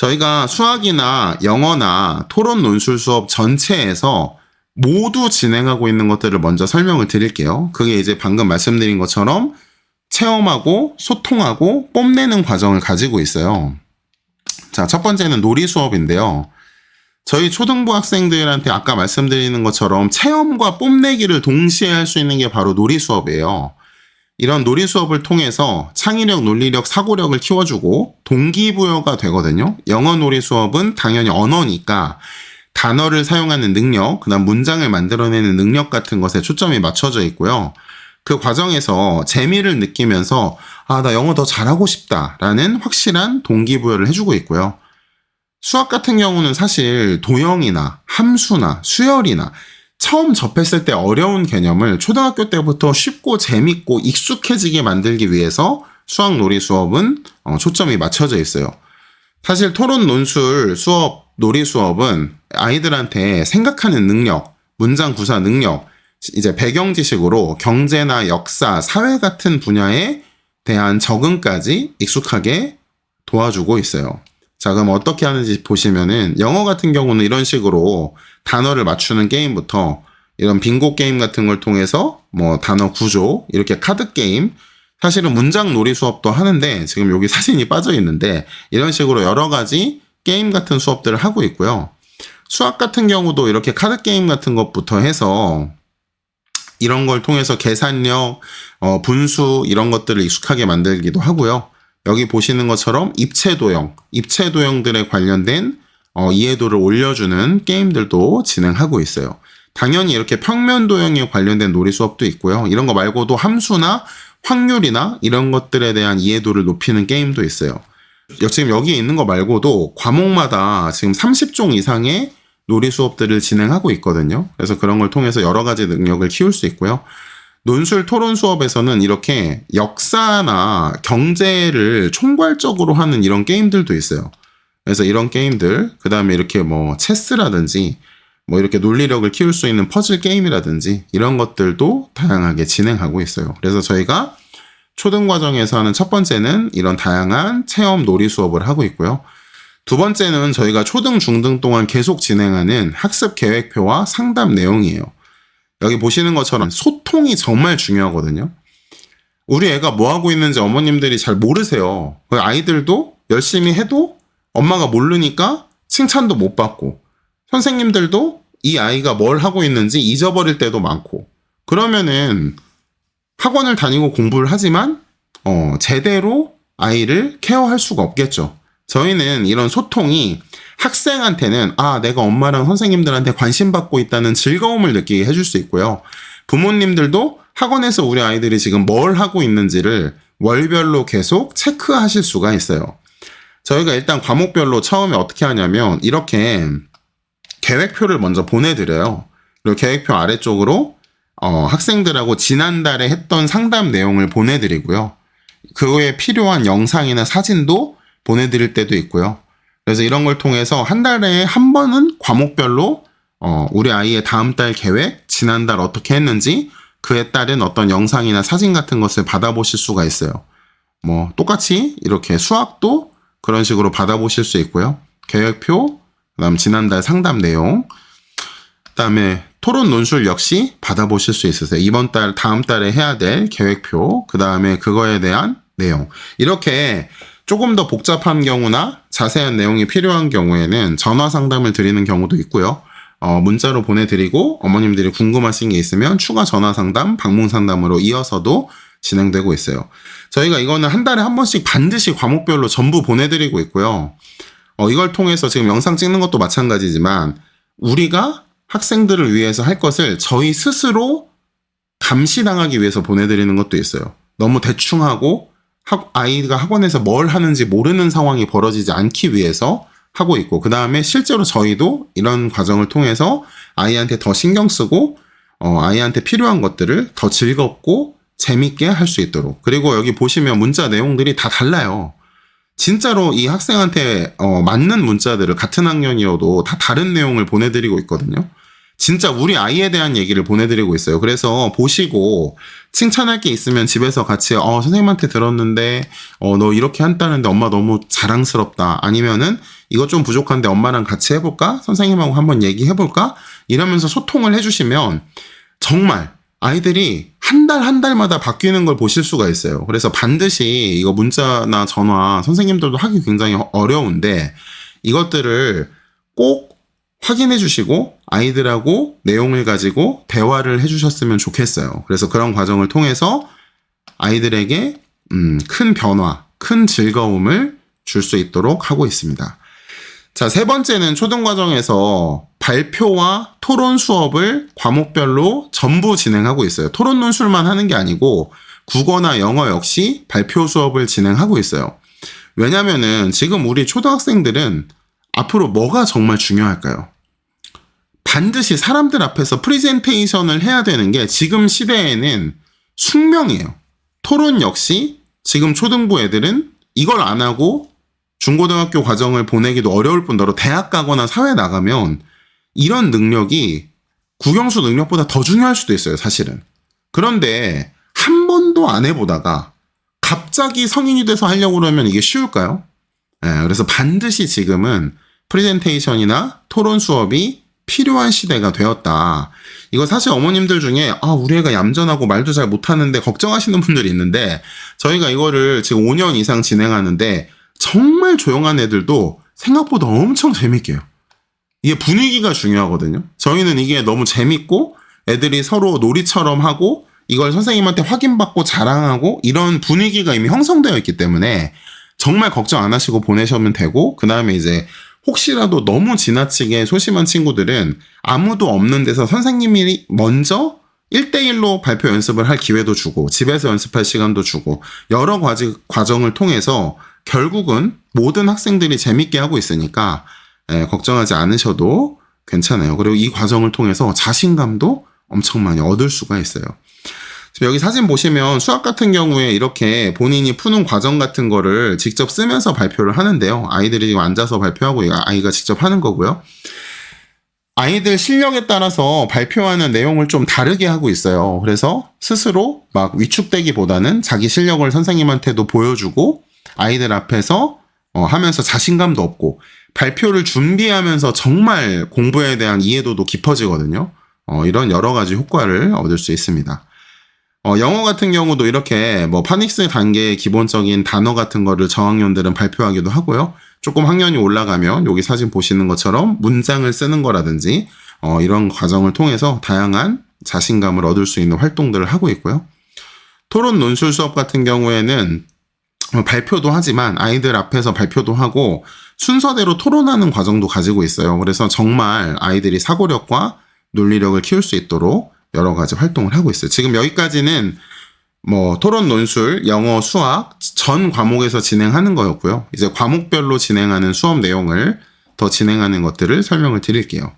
저희가 수학이나 영어나 토론 논술 수업 전체에서 모두 진행하고 있는 것들을 먼저 설명을 드릴게요. 그게 이제 방금 말씀드린 것처럼 체험하고 소통하고 뽐내는 과정을 가지고 있어요. 자, 첫 번째는 놀이 수업인데요. 저희 초등부 학생들한테 아까 말씀드리는 것처럼 체험과 뽐내기를 동시에 할 수 있는 게 바로 놀이 수업이에요. 이런 놀이 수업을 통해서 창의력, 논리력, 사고력을 키워주고 동기부여가 되거든요. 영어 놀이 수업은 당연히 언어니까 단어를 사용하는 능력, 그다음 문장을 만들어내는 능력 같은 것에 초점이 맞춰져 있고요. 그 과정에서 재미를 느끼면서 아, 나 영어 더 잘하고 싶다라는 확실한 동기부여를 해주고 있고요. 수학 같은 경우는 사실 도형이나 함수나 수열이나 처음 접했을 때 어려운 개념을 초등학교 때부터 쉽고 재밌고 익숙해지게 만들기 위해서 수학 놀이 수업은 어, 초점이 맞춰져 있어요. 사실 토론 논술 수업, 놀이 수업은 아이들한테 생각하는 능력, 문장 구사 능력, 이제 배경 지식으로 경제나 역사, 사회 같은 분야에 대한 적응까지 익숙하게 도와주고 있어요. 자, 그럼 어떻게 하는지 보시면은 영어 같은 경우는 이런 식으로 단어를 맞추는 게임부터 이런 빙고 게임 같은 걸 통해서 뭐 단어 구조, 이렇게 카드 게임, 사실은 문장 놀이 수업도 하는데 지금 여기 사진이 빠져 있는데 이런 식으로 여러 가지 게임 같은 수업들을 하고 있고요. 수학 같은 경우도 이렇게 카드 게임 같은 것부터 해서 이런 걸 통해서 계산력, 어, 분수 이런 것들을 익숙하게 만들기도 하고요. 여기 보시는 것처럼 입체 도형, 입체 도형들에 관련된 어, 이해도를 올려주는 게임들도 진행하고 있어요. 당연히 이렇게 평면 도형에 관련된 놀이 수업도 있고요. 이런 거 말고도 함수나 확률이나 이런 것들에 대한 이해도를 높이는 게임도 있어요. 지금 여기에 있는 거 말고도 과목마다 지금 30종 이상의 놀이 수업들을 진행하고 있거든요. 그래서 그런 걸 통해서 여러 가지 능력을 키울 수 있고요. 논술 토론 수업에서는 이렇게 역사나 경제를 총괄적으로 하는 이런 게임들도 있어요. 그래서 이런 게임들, 그 다음에 이렇게 뭐 체스라든지 뭐 이렇게 논리력을 키울 수 있는 퍼즐 게임이라든지 이런 것들도 다양하게 진행하고 있어요. 그래서 저희가 초등 과정에서 하는 첫 번째는 이런 다양한 체험 놀이 수업을 하고 있고요. 두 번째는 저희가 초등, 중등 동안 계속 진행하는 학습 계획표와 상담 내용이에요. 여기 보시는 것처럼 소통이 정말 중요하거든요. 우리 애가 뭐 하고 있는지 어머님들이 잘 모르세요. 아이들도 열심히 해도 엄마가 모르니까 칭찬도 못 받고 선생님들도 이 아이가 뭘 하고 있는지 잊어버릴 때도 많고 그러면은 학원을 다니고 공부를 하지만 어, 제대로 아이를 케어할 수가 없겠죠. 저희는 이런 소통이 학생한테는 아, 내가 엄마랑 선생님들한테 관심 받고 있다는 즐거움을 느끼게 해줄 수 있고요. 부모님들도 학원에서 우리 아이들이 지금 뭘 하고 있는지를 월별로 계속 체크하실 수가 있어요. 저희가 일단 과목별로 처음에 어떻게 하냐면 이렇게 계획표를 먼저 보내드려요. 그리고 계획표 아래쪽으로 어, 학생들하고 지난달에 했던 상담 내용을 보내드리고요. 그거에 필요한 영상이나 사진도 보내드릴 때도 있고요. 그래서 이런 걸 통해서 한 달에 한 번은 과목별로 어, 우리 아이의 다음 달 계획, 지난달 어떻게 했는지 그에 따른 어떤 영상이나 사진 같은 것을 받아보실 수가 있어요. 뭐 똑같이 이렇게 수학도 그런 식으로 받아보실 수 있고요. 계획표, 그 다음 지난달 상담 내용, 그 다음에 토론 논술 역시 받아보실 수 있으세요. 이번 달, 다음 달에 해야 될 계획표, 그 다음에 그거에 대한 내용. 이렇게 조금 더 복잡한 경우나 자세한 내용이 필요한 경우에는 전화 상담을 드리는 경우도 있고요. 어, 문자로 보내드리고 어머님들이 궁금하신 게 있으면 추가 전화 상담, 방문 상담으로 이어서도 진행되고 있어요. 저희가 이거는 한 달에 한 번씩 반드시 과목별로 전부 보내드리고 있고요. 어, 이걸 통해서 지금 영상 찍는 것도 마찬가지지만 우리가 학생들을 위해서 할 것을 저희 스스로 감시당하기 위해서 보내드리는 것도 있어요. 너무 대충 하고 아이가 학원에서 뭘 하는지 모르는 상황이 벌어지지 않기 위해서 하고 있고 그 다음에 실제로 저희도 이런 과정을 통해서 아이한테 더 신경 쓰고 어, 아이한테 필요한 것들을 더 즐겁고 재밌게 할 수 있도록 그리고 여기 보시면 문자 내용들이 다 달라요. 진짜로 이 학생한테 어, 맞는 문자들을 같은 학년이어도 다 다른 내용을 보내드리고 있거든요. 진짜 우리 아이에 대한 얘기를 보내드리고 있어요. 그래서 보시고 칭찬할 게 있으면 집에서 같이 어 선생님한테 들었는데 어 너 이렇게 한다는데 엄마 너무 자랑스럽다. 아니면은 이거 좀 부족한데 엄마랑 같이 해볼까? 선생님하고 한번 얘기해볼까? 이러면서 소통을 해주시면 정말 아이들이 한 달 한 달마다 바뀌는 걸 보실 수가 있어요. 그래서 반드시 이거 문자나 전화 선생님들도 하기 굉장히 어려운데 이것들을 꼭 확인해 주시고 아이들하고 내용을 가지고 대화를 해 주셨으면 좋겠어요. 그래서 그런 과정을 통해서 아이들에게 음, 큰 변화, 큰 즐거움을 줄 수 있도록 하고 있습니다. 자, 세 번째는 초등 과정에서 발표와 토론 수업을 과목별로 전부 진행하고 있어요. 토론 논술만 하는 게 아니고 국어나 영어 역시 발표 수업을 진행하고 있어요. 왜냐면은 지금 우리 초등학생들은 앞으로 뭐가 정말 중요할까요? 반드시 사람들 앞에서 프리젠테이션을 해야 되는 게 지금 시대에는 숙명이에요. 토론 역시 지금 초등부 애들은 이걸 안 하고 중고등학교 과정을 보내기도 어려울 뿐더러 대학 가거나 사회 나가면 이런 능력이 국영수 능력보다 더 중요할 수도 있어요, 사실은. 그런데 한 번도 안 해보다가 갑자기 성인이 돼서 하려고 그러면 이게 쉬울까요? 예, 그래서 반드시 지금은 프레젠테이션이나 토론 수업이 필요한 시대가 되었다. 이거 사실 어머님들 중에 아 우리 애가 얌전하고 말도 잘 못하는데 걱정하시는 분들이 있는데 저희가 이거를 지금 5년 이상 진행하는데 정말 조용한 애들도 생각보다 엄청 재밌게 해요. 이게 분위기가 중요하거든요. 저희는 이게 너무 재밌고 애들이 서로 놀이처럼 하고 이걸 선생님한테 확인받고 자랑하고 이런 분위기가 이미 형성되어 있기 때문에 정말 걱정 안 하시고 보내시면 되고 그 다음에 이제 혹시라도 너무 지나치게 소심한 친구들은 아무도 없는 데서 선생님이 먼저 1대1로 발표 연습을 할 기회도 주고 집에서 연습할 시간도 주고 여러 과지, 과정을 통해서 결국은 모든 학생들이 재밌게 하고 있으니까 예, 걱정하지 않으셔도 괜찮아요. 그리고 이 과정을 통해서 자신감도 엄청 많이 얻을 수가 있어요. 여기 사진 보시면 수학 같은 경우에 이렇게 본인이 푸는 과정 같은 거를 직접 쓰면서 발표를 하는데요. 아이들이 지금 앉아서 발표하고 아이가 직접 하는 거고요. 아이들 실력에 따라서 발표하는 내용을 좀 다르게 하고 있어요. 그래서 스스로 막 위축되기보다는 자기 실력을 선생님한테도 보여주고 아이들 앞에서 어, 하면서 자신감도 얻고 발표를 준비하면서 정말 공부에 대한 이해도도 깊어지거든요. 어, 이런 여러 가지 효과를 얻을 수 있습니다. 어, 영어 같은 경우도 이렇게 뭐 파닉스 단계의 기본적인 단어 같은 거를 저학년들은 발표하기도 하고요. 조금 학년이 올라가면 여기 사진 보시는 것처럼 문장을 쓰는 거라든지 어, 이런 과정을 통해서 다양한 자신감을 얻을 수 있는 활동들을 하고 있고요. 토론 논술 수업 같은 경우에는 어, 발표도 하지만 아이들 앞에서 발표도 하고 순서대로 토론하는 과정도 가지고 있어요. 그래서 정말 아이들이 사고력과 논리력을 키울 수 있도록 여러 가지 활동을 하고 있어요. 지금 여기까지는 뭐 토론 논술, 영어, 수학 전 과목에서 진행하는 거였고요. 이제 과목별로 진행하는 수업 내용을 더 진행하는 것들을 설명을 드릴게요.